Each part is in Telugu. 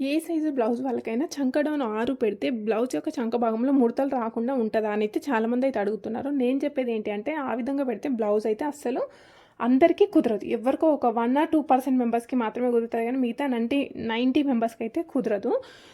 ఏ సైజు బ్లౌజ్ వాళ్ళకైనా చంక డౌన్ ఆరు పెడితే బ్లౌజ్ యొక్క చంక భాగంలో ముడతలు రాకుండా ఉంటుందా అని అయితే చాలామంది అయితే అడుగుతున్నారు. నేను చెప్పేది ఏంటి అంటే ఆ విధంగా పెడితే బ్లౌజ్ అయితే అస్సలు అందరికీ కుదరదు. ఎవరికో ఒక వన్ ఆర్ టూ పర్సెంట్ మెంబర్స్కి మాత్రమే కుదురుతుంది కానీ మిగతా నైంటీ నైంటీ మెంబర్స్కి అయితే కుదరదు.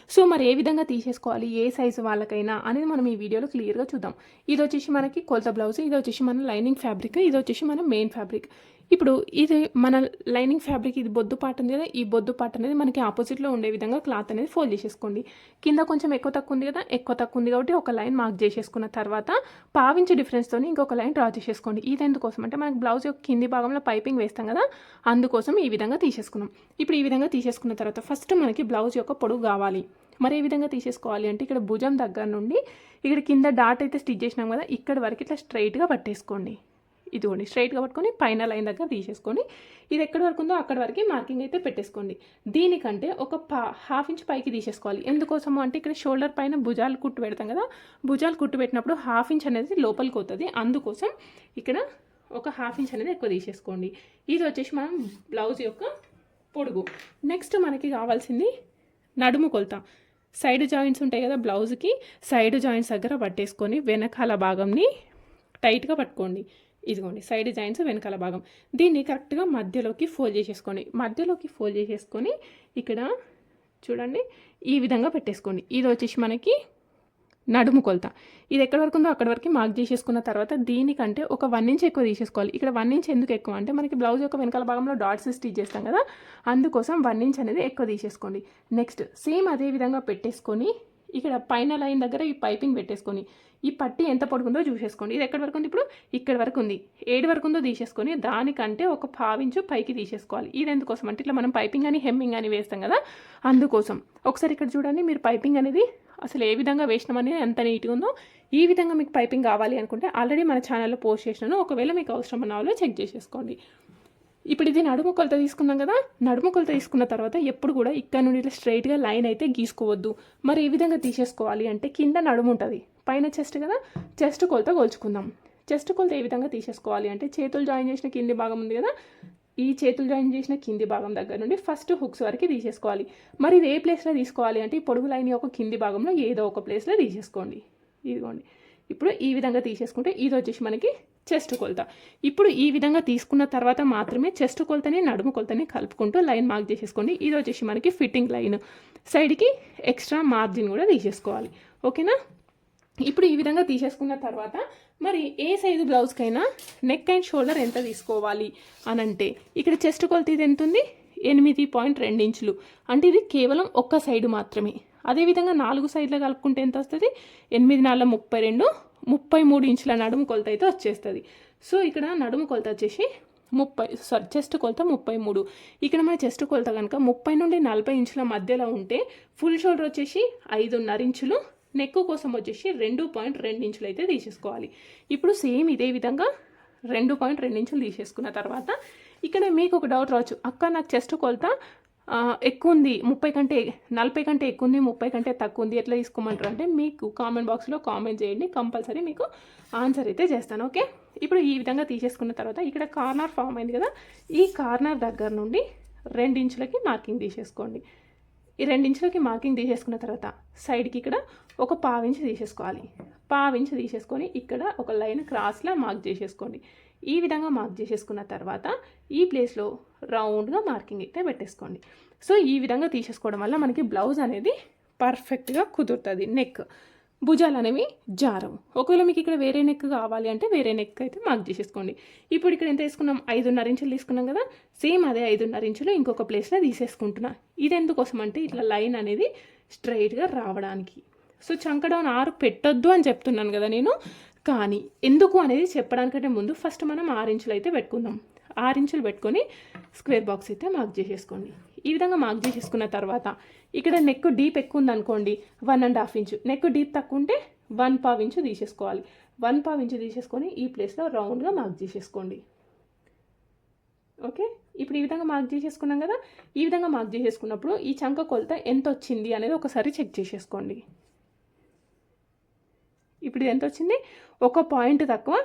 సో మరి ఏ విధంగా తీసేసుకోవాలి? ఏ సైజు వాళ్ళకైనా అనేది మనం ఈ వీడియోలో క్లియర్గా చూద్దాం. ఇది వచ్చేసి మనకి కొలత బ్లౌజ్ ఇది వచ్చేసి మన లైనింగ్ ఫ్యాబ్రిక్ ఇది వచ్చేసి మన మెయిన్ ఫ్యాబ్రిక్. ఇప్పుడు ఇది మన లైనింగ్ ఫ్యాబ్రిక్ ఇది బొద్దు పార్ట్ ఉంది కదా ఈ బొద్దు పాట అనేది మనకి ఆపోజిట్లో ఉండే విధంగా క్లాత్ అనేది ఫోల్డ్ చేసేసుకోండి. కింద కొంచెం ఎక్కువ తక్కువ ఉంది కదా ఎక్కువ తక్కువ ఉంది కాబట్టి ఒక లైన్ మార్క్ చేసేసుకున్న తర్వాత పావించి డిఫరెన్స్తో ఇంకొక లైన్ డ్రా చేసేసుకోండి. ఇది ఎందుకోసం అంటే మనకి బ్లౌజ్ యొక్క కింది భాగంలో పైపింగ్ వేస్తాం కదా అందుకోసం ఈ విధంగా తీసేసుకున్నాం. ఇప్పుడు ఈ విధంగా తీసేసుకున్న తర్వాత ఫస్ట్ మనకి బ్లౌజ్ యొక్క పొడుగు కావాలి. మరి ఏ విధంగా తీసేసుకోవాలి అంటే ఇక్కడ భుజం దగ్గర నుండి ఇక్కడ కింద డాట్ అయితే స్టిచ్ చేసినాం కదా ఇక్కడ వరకు ఇట్లా స్ట్రైట్గా పట్టేసుకోండి. ఇదిగోండి స్ట్రైట్గా పట్టుకొని పైన లైన్ దగ్గర తీసేసుకొని ఇది ఎక్కడి వరకు ఉందో అక్కడ వరకు మార్కింగ్ అయితే పెట్టేసుకోండి. దీనికంటే ఒక పా హాఫ్ ఇంచ్ పైకి తీసేసుకోవాలి. ఎందుకోసము అంటే ఇక్కడ షోల్డర్ పైన భుజాలు కుట్టు పెడతాం కదా భుజాలు కుట్టు పెట్టినప్పుడు హాఫ్ ఇంచ్ అనేది లోపలికి అవుతుంది అందుకోసం ఇక్కడ ఒక హాఫ్ ఇంచ్ అనేది ఎక్కువ తీసేసుకోండి. ఇది వచ్చేసి మనం బ్లౌజ్ యొక్క పొడుగు. నెక్స్ట్ మనకి కావాల్సింది నడుము కొలత. సైడ్ జాయింట్స్ ఉంటాయి కదా బ్లౌజ్కి సైడ్ జాయింట్స్ దగ్గర పట్టేసుకొని వెనకాల భాగంని టైట్గా పట్టుకోండి. ఇదిగోండి సైడ్ జాయింట్స్ వెనకాల భాగం. దీన్ని కరెక్ట్గా మధ్యలోకి ఫోల్డ్ చేసేసుకోండి. మధ్యలోకి ఫోల్డ్ చేసేసుకొని ఇక్కడ చూడండి ఈ విధంగా పెట్టేసుకోండి. ఇది వచ్చేసి మనకి నడుము కొలత. ఇది ఎక్కడి వరకు ఉందో అక్కడి వరకు మార్క్ చేసేసుకున్న తర్వాత దీనికంటే ఒక వన్ ఇంచ్ ఎక్కువ తీసేసుకోవాలి. ఇక్కడ వన్ ఇంచ్ ఎందుకు ఎక్కువ? అంటే మనకి బ్లౌజ్ యొక్క వెనకాల భాగంలో డాట్స్ స్టిచ్ చేస్తాం కదా అందుకోసం వన్ ఇంచ్ అనేది ఎక్కువ తీసేసుకోండి. నెక్స్ట్ సేమ్ అదే విధంగా పెట్టేసుకొని ఇక్కడ పైన లైన్ దగ్గర ఈ పైపింగ్ పెట్టేసుకొని ఈ పట్టి ఎంత పొడుగుందో చూసేసుకోండి. ఇది ఎక్కడి వరకు ఉంది ఇప్పుడు? ఇక్కడ వరకు ఉంది. ఏడు వరకు ఉందో తీసేసుకొని దానికంటే ఒక పావించు పైకి తీసేసుకోవాలి. ఇది ఎందుకోసం అంటే ఇట్లా మనం పైపింగ్ అని హెమ్మింగ్ అని వేస్తాం కదా అందుకోసం. ఒకసారి ఇక్కడ చూడండి మీరు పైపింగ్ అనేది అసలు ఏ విధంగా వేసినామనేది ఎంత నీట్గా ఉందో ఈ విధంగా మీకు పైపింగ్ కావాలి అనుకుంటే ఆల్రెడీ మన ఛానల్లో పోస్ట్ చేసినాను. ఒకవేళ మీకు అవసరం ఉన్న వాళ్ళు చెక్ చేసేసుకోండి. ఇప్పుడు ఇది నడుము కొలత తీసుకున్నాం కదా నడుము కొలత తీసుకున్న తర్వాత ఎప్పుడు కూడా ఇక్కడ నుండి ఇట్లా స్ట్రైట్గా లైన్ అయితే గీసుకోవద్దు. మరి ఏ విధంగా తీసేసుకోవాలి అంటే కింద నడుము ఉంటుంది పైన చెస్ట్ కదా చెస్ట్ కొలత కొలుచుకుందాం. చెస్ట్ కొలత ఏ విధంగా తీసేసుకోవాలి అంటే చేతులు జాయిన్ చేసిన కింది భాగం ఉంది కదా ఈ చేతులు జాయిన్ చేసిన కింది భాగం దగ్గర నుండి ఫస్ట్ హుక్స్ వరకు తీసేసుకోవాలి. మరి ఇది ఏ ప్లేస్లో తీసుకోవాలి అంటే ఈ పొడుగు లైన్ యొక్క కింది భాగంలో ఏదో ఒక ప్లేస్లో తీసేసుకోండి. ఇదిగోండి. ఇప్పుడు ఈ విధంగా తీసేసుకుంటే ఇది వచ్చేసి మనకి చెస్ట్ కొలత. ఇప్పుడు ఈ విధంగా తీసుకున్న తర్వాత మాత్రమే చెస్ట్ కొలతని నడుము కొలతని కలుపుకుంటూ లైన్ మార్క్ చేసేసుకోండి. ఇది వచ్చేసి మనకి ఫిట్టింగ్ లైన్. సైడ్కి ఎక్స్ట్రా మార్జిన్ కూడా తీసేసుకోవాలి. ఓకేనా? ఇప్పుడు ఈ విధంగా తీసేసుకున్న తర్వాత మరి ఏ సైజు బ్లౌజ్కైనా నెక్ అండ్ షోల్డర్ ఎంత తీసుకోవాలి అని అంటే ఇక్కడ చెస్ట్ కొలత ఇది ఎంత ఉంది ఎనిమిది పాయింట్ రెండు ఇంచులు. అంటే ఇది కేవలం ఒక్క సైడ్ మాత్రమే. అదేవిధంగా నాలుగు సైడ్లో కలుపుకుంటే ఎంత వస్తుంది? ఎనిమిది నాలుగు ముప్పై రెండు. ముప్పై మూడు ఇంచుల నడుము కొలత అయితే వచ్చేస్తుంది. సో ఇక్కడ నడుము కొలత వచ్చేసి ముప్పై సారీ చెస్ట్ కొలత ముప్పై మూడు. ఇక్కడ మన చెస్ట్ కొలత కనుక ముప్పై నుండి నలభై ఇంచుల మధ్యలో ఉంటే ఫుల్ షోల్డర్ వచ్చేసి ఐదున్నర ఇంచులు నెక్ కోసం వచ్చేసి రెండు పాయింట్ రెండు ఇంచులు అయితే తీసేసుకోవాలి. ఇప్పుడు సేమ్ ఇదే విధంగా రెండు పాయింట్ రెండు ఇంచులు తీసేసుకున్న తర్వాత ఇక్కడ మీకు ఒక డౌట్ రావచ్చు. అక్క నాకు చెస్ట్ కొలత ఎక్కువ ఉంది ముప్పై కంటే నలభై కంటే ఎక్కువ ఉంది ముప్పై కంటే తక్కువ ఉంది ఎట్లా తీసుకోమంటారు అంటే మీకు కామెంట్ బాక్స్లో కామెంట్ చేయండి. కంపల్సరీ మీకు ఆన్సర్ అయితే చేస్తాను ఓకే? ఇప్పుడు ఈ విధంగా తీసేసుకున్న తర్వాత ఇక్కడ కార్నర్ ఫామ్ అయింది కదా ఈ కార్నర్ దగ్గర నుండి రెండించులకి మార్కింగ్ తీసేసుకోండి. ఈ రెండించులకి మార్కింగ్ తీసేసుకున్న తర్వాత సైడ్కి ఇక్కడ ఒక పావించి తీసేసుకోవాలి. పావించి తీసేసుకొని ఇక్కడ ఒక లైన్ క్రాస్లా మార్క్ చేసేసుకోండి. ఈ విధంగా మార్క్ చేసేసుకున్న తర్వాత ఈ ప్లేస్లో రౌండ్గా మార్కింగ్ అయితే పెట్టేసుకోండి. సో ఈ విధంగా తీసేసుకోవడం వల్ల మనకి బ్లౌజ్ అనేది పర్ఫెక్ట్గా కుదురుతుంది. నెక్ భుజాలు అనేవి జారం ఒకవేళ మీకు ఇక్కడ వేరే నెక్ కావాలి అంటే వేరే నెక్ అయితే మార్క్ చేసేసుకోండి. ఇప్పుడు ఇక్కడ ఎంత తీసుకున్నాం ఐదున్నర ఇంచులు తీసుకున్నాం కదా? సేమ్ అదే ఐదున్నర ఇంచులు ఇంకొక ప్లేస్లో తీసేసుకుంటున్నా. ఇది ఎందుకోసం అంటే ఇట్లా లైన్ అనేది స్ట్రైట్గా రావడానికి. సో చంకడౌన్ ఆరు పెట్టొద్దు అని చెప్తున్నాను కదా నేను. కానీ ఎందుకు అనేది చెప్పడానికంటే ముందు ఫస్ట్ మనం ఆరు ఇంచులు అయితే పెట్టుకుందాం. ఆరు ఇంచులు పెట్టుకొని స్క్వేర్ బాక్స్ అయితే మార్క్ చేసేసుకోండి. ఈ విధంగా మార్క్ చేసేసుకున్న తర్వాత ఇక్కడ నెక్ డీప్ ఎక్కువ ఉందనుకోండి one and half inch neck deep తక్కువ ఉంటే వన్ పావు ఇంచు తీసేసుకోవాలి. వన్ పావు ఇంచు తీసేసుకొని ఈ ప్లేస్లో రౌండ్గా మార్క్ చేసేసుకోండి. ఓకే ఇప్పుడు ఈ విధంగా మార్క్ చేసేసుకున్నాం కదా? ఈ విధంగా మార్క్ చేసేసుకున్నప్పుడు ఈ చంక కొలత ఎంత వచ్చింది అనేది ఒకసారి చెక్ చేసేసుకోండి. ఇప్పుడు ఇది ఎంత వచ్చింది? ఒక పాయింట్ తక్కువ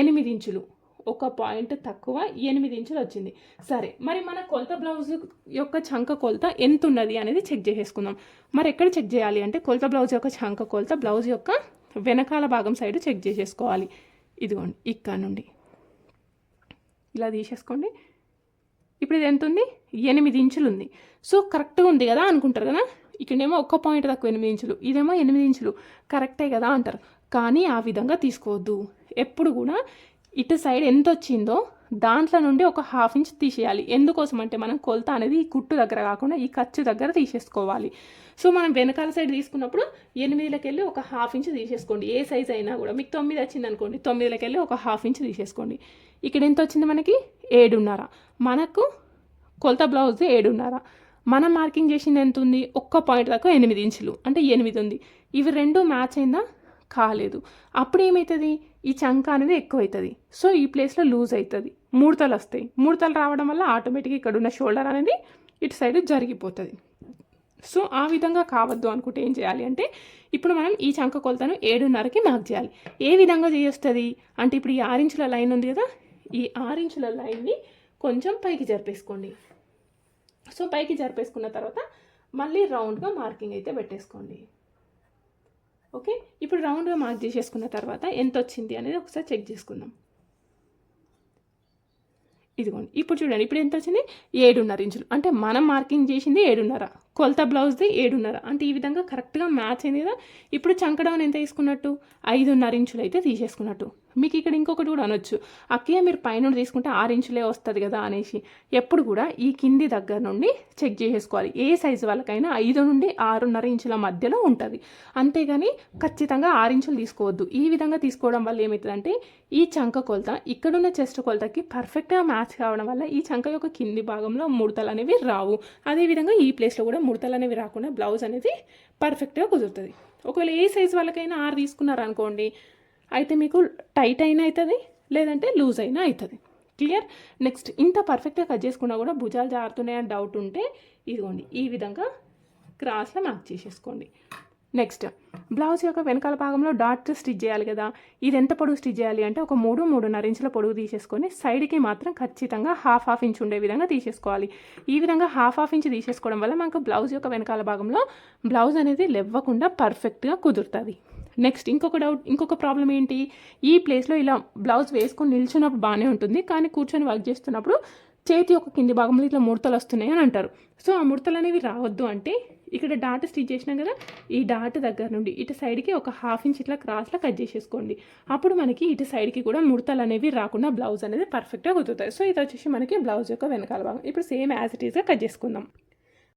ఎనిమిది ఇంచులు. ఒక పాయింట్ తక్కువ ఎనిమిది ఇంచులు వచ్చింది. సరే మరి మన కొలత బ్లౌజ్ యొక్క చంక కొలత ఎంత ఉన్నది అనేది చెక్ చేసేసుకుందాం. మరి ఎక్కడ చెక్ చేయాలి అంటే కొలత బ్లౌజ్ యొక్క చంక కొలత బ్లౌజ్ యొక్క వెనకాల భాగం సైడ్ చెక్ చేసేసుకోవాలి. ఇదిగోండి ఇక్కడ నుండి. ఇలా తీసేసుకోండి. ఇప్పుడు ఇది ఎంత ఉంది? ఎనిమిది ఇంచులు ఉంది. సో కరెక్ట్గా ఉంది కదా అనుకుంటారు కదా? ఇక్కడేమో ఒక్క పాయింట్ తక్కువ ఎనిమిది ఇంచులు ఇదేమో ఎనిమిది ఇంచులు. కరెక్టే కదా అంటారు. కానీ ఆ విధంగా తీసుకోవద్దు. ఎప్పుడు కూడా ఇటు సైడ్ ఎంత వచ్చిందో దాంట్లో నుండి ఒక హాఫ్ ఇంచ్ తీసేయాలి. ఎందుకోసం అంటే మనం కొలత అనేది ఈ కుట్టు దగ్గర కాకుండా ఈ ఖర్చు దగ్గర తీసేసుకోవాలి. సో మనం వెనకాల సైడ్ తీసుకున్నప్పుడు ఎనిమిదిలకి వెళ్ళి ఒక హాఫ్ ఇంచ్ తీసేసుకోండి. ఏ సైజ్ అయినా కూడా. మీకు తొమ్మిది వచ్చింది అనుకోండి. తొమ్మిదిలకి వెళ్ళి ఒక హాఫ్ ఇంచ్ తీసేసుకోండి. ఇక్కడ ఎంత వచ్చింది మనకి? ఏడున్నర. మనకు కొలత బ్లౌజ్ ఏడున్నర. మనం మార్కింగ్ చేసింది ఎంత ఉంది ఒక్క పాయింట్ దాకా ఎనిమిది ఇంచులు. అంటే ఎనిమిది ఉంది. ఇవి రెండు మ్యాచ్ అయిందా? కాలేదు. అప్పుడు ఏమవుతుంది ఈ చంక అనేది ఎక్కువ అవుతుంది సో ఈ ప్లేస్లో లూజ్ అవుతుంది ముడతలు వస్తాయి. ముడతలు రావడం వల్ల ఆటోమేటిక్గా ఇక్కడ ఉన్న షోల్డర్ అనేది ఇటు సైడ్ జరిగిపోతుంది. సో ఆ విధంగా కావద్దు అనుకుంటే ఏం చేయాలి అంటే ఇప్పుడు మనం ఈ చంక కొలతను ఏడున్నరకి మార్క్ చేయాలి. ఏ విధంగా చేస్తుంది? అంటే ఇప్పుడు ఈ ఆరించుల లైన్ ఉంది కదా? ఈ ఆరించుల లైన్ని కొంచెం పైకి జరిపేసుకోండి. సో పైకి జరిపేసుకున్న తర్వాత మళ్ళీ రౌండ్గా మార్కింగ్ అయితే పెట్టేసుకోండి. ఓకే? ఇప్పుడు రౌండ్గా మార్క్ చేసేసుకున్న తర్వాత ఎంత వచ్చింది అనేది ఒకసారి చెక్ చేసుకుందాం. ఇదిగోండి. ఇప్పుడు చూడండి. ఇప్పుడు ఎంత వచ్చింది ఏడున్నర ఇంచులు. అంటే మనం మార్కింగ్ చేసింది ఏడున్నర. కొలత బ్లౌజ్ది ఏడున్నర. అంటే ఈ విధంగా కరెక్ట్గా మ్యాచ్ అయింది కదా? ఇప్పుడు చంకడౌన్ ఎంత తీసుకున్నట్టు? ఐదున్నర ఇంచులు అయితే తీసేసుకున్నట్టు. మీకు ఇక్కడ ఇంకొకటి కూడా అనొచ్చు. అక్కయ్య మీరు పైన తీసుకుంటే ఆరు ఇంచులే వస్తుంది కదా అనేసి ఎప్పుడు కూడా ఈ కింది దగ్గర నుండి చెక్ చేసేసుకోవాలి. ఏ సైజు వాళ్ళకైనా ఐదు నుండి ఆరున్నర ఇంచుల మధ్యలో ఉంటుంది. అంతేగాని ఖచ్చితంగా ఆరు ఇంచులు తీసుకోవద్దు. ఈ విధంగా తీసుకోవడం వల్ల ఏమవుతుందంటే ఈ చంక కొలత ఇక్కడున్న చెస్ట్ కొలతకి పర్ఫెక్ట్గా మ్యాచ్ కావడం వల్ల ఈ చంక యొక్క కింది భాగంలో ముడతలు అనేవి రావు. అదేవిధంగా ఈ ప్లేస్లో కూడా ముడతలు అనేవి రాకుండా బ్లౌజ్ అనేది పర్ఫెక్ట్గా కుదురుతుంది. ఒకవేళ ఏ సైజు వాళ్ళకైనా ఆరు తీసుకున్నారనుకోండి అయితే మీకు టైట్ అయినా అవుతుంది లేదంటే లూజ్ అయినా అవుతుంది. క్లియర్? నెక్స్ట్ ఇంత పర్ఫెక్ట్గా కట్ చేసుకున్నా కూడా భుజాలు జారుతున్నాయని డౌట్ ఉంటే ఇదిగోండి ఈ విధంగా క్రాస్లో మార్క్ చేసేసుకోండి. నెక్స్ట్ బ్లౌజ్ యొక్క వెనకాల భాగంలో డాట్ స్టిచ్ చేయాలి కదా. ఇది ఎంత పొడుగు స్టిచ్ చేయాలి అంటే ఒక మూడు మూడున్నర ఇంచుల పొడుగు తీసేసుకొని సైడ్కి మాత్రం ఖచ్చితంగా హాఫ్ హాఫ్ ఇంచ్ ఉండే విధంగా తీసేసుకోవాలి. ఈ విధంగా హాఫ్ హాఫ్ ఇంచ్ తీసేసుకోవడం వల్ల మనకు బ్లౌజ్ యొక్క వెనకాల భాగంలో బ్లౌజ్ అనేది లెవ్వకుండా పర్ఫెక్ట్గా కుదురుతుంది. నెక్స్ట్ ఇంకొక డౌట్ ఇంకొక ప్రాబ్లం ఏంటి? ఈ ప్లేస్లో ఇలా బ్లౌజ్ వేసుకొని నిల్చున్నప్పుడు బాగానే ఉంటుంది. కానీ కూర్చొని వర్క్ చేస్తున్నప్పుడు చేతి యొక్క కింది భాగంలో ఇట్లా ముడతలు వస్తున్నాయి అని అంటారు. సో ఆ ముడతలు అనేవి రావద్దు అంటే ఇక్కడ డాట్ స్టిచ్ చేసినాం కదా ఈ డాట్ దగ్గర నుండి ఇటు సైడ్కి ఒక హాఫ్ ఇంచ్ ఇట్లా క్రాస్లో కట్ చేసేసుకోండి. అప్పుడు మనకి ఇటు సైడ్కి కూడా ముడతలు అనేవి రాకుండా బ్లౌజ్ అనేది పర్ఫెక్ట్గా కుదురుతాయి సో ఇది వచ్చేసి మనకి బ్లౌజ్ యొక్క వెనకాల భాగం. ఇప్పుడు సేమ్ యాజ్ ఇట్ ఈస్గా కట్ చేసుకుందాం.